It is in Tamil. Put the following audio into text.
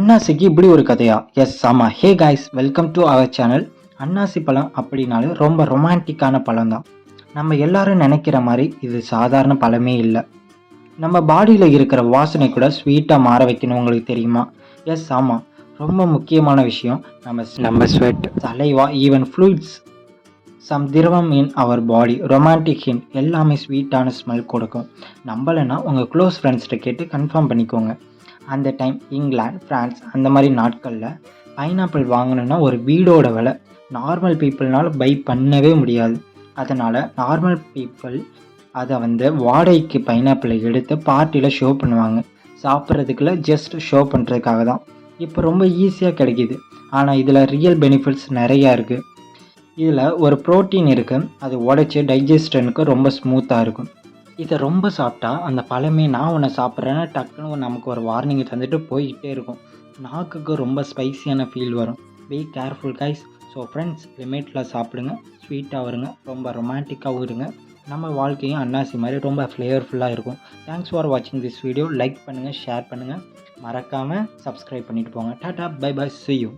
அன்னாசிக்கு இப்படி ஒரு கதையா? எஸ் ஆமாம் hey guys welcome to our channel அன்னாசி பழம் அப்படின்னாலே ரொம்ப ரொமான்டிக்கான பழம் தான் நம்ம எல்லாரும் நினைக்கிற மாதிரி இது சாதாரண பழமே இல்லை. நம்ம பாடியில் இருக்கிற வாசனை கூட ஸ்வீட்டாக மாற வைக்கணும் உங்களுக்கு தெரியுமா? எஸ் ஆமாம் ரொம்ப முக்கியமான விஷயம் நம்ம நம்ம sweat saliva even fluids some திரவம் இன் அவர் பாடி ரொமான்டிக் ஹின் எல்லாமே ஸ்வீட்டான ஸ்மெல் கொடுக்கும். நம்பலைன்னா உங்கள் க்ளோஸ் ஃப்ரெண்ட்ஸ்கிட்ட கேட்டு கன்ஃபார்ம் பண்ணிக்கோங்க. அந்த டைம் இங்கிலாந்து ஃப்ரான்ஸ் அந்த மாதிரி நாட்களில் பைனாப்பிள் வாங்கணுன்னா ஒரு வீடோட விலை. நார்மல் பீப்புள்னால் பை பண்ணவே முடியாது. அதனால் நார்மல் பீப்புள் அதை வந்து வாடகைக்கு பைனாப்பிளை எடுத்து பார்ட்டியில் ஷோ பண்ணுவாங்க. சாப்பிட்றதுக்குள்ள ஜஸ்ட் ஷோ பண்ணுறதுக்காக தான். இப்போ ரொம்ப ஈஸியாக கிடைக்கிது. ஆனால் இதில் ரியல் பெனிஃபிட்ஸ் நிறையா இருக்குது இதில் ஒரு ப்ரோட்டீன் இருக்குது அது உடச்சி டைஜஸ்டனுக்கு ரொம்ப ஸ்மூத்தாக இருக்கும். இதை ரொம்ப சாப்பிட்டா அந்த பழமே நான் உன்னை சாப்பிட்றேன்னா டக்குன்னு நமக்கு ஒரு வார்னிங்கை தந்துட்டு போய்கிட்டே இருக்கும். நாக்குக்கு ரொம்ப ஸ்பைசியான ஃபீல் வரும். Be careful guys so friends லிமிட்டில் சாப்பிடுங்க. ஸ்வீட்டாக வருங்க. ரொம்ப ரொமான்டிக்காகவும் இருங்க. நம்ம வாழ்க்கையும் அன்னாசி மாதிரி ரொம்ப ஃப்ளேவர்ஃபுல்லாக இருக்கும். தேங்க்ஸ் ஃபார் வாட்சிங் திஸ் வீடியோ லைக் பண்ணுங்கள் ஷேர் பண்ணுங்கள் மறக்காமல் சப்ஸ்கிரைப் பண்ணிட்டு போங்க. Tata bye bye see you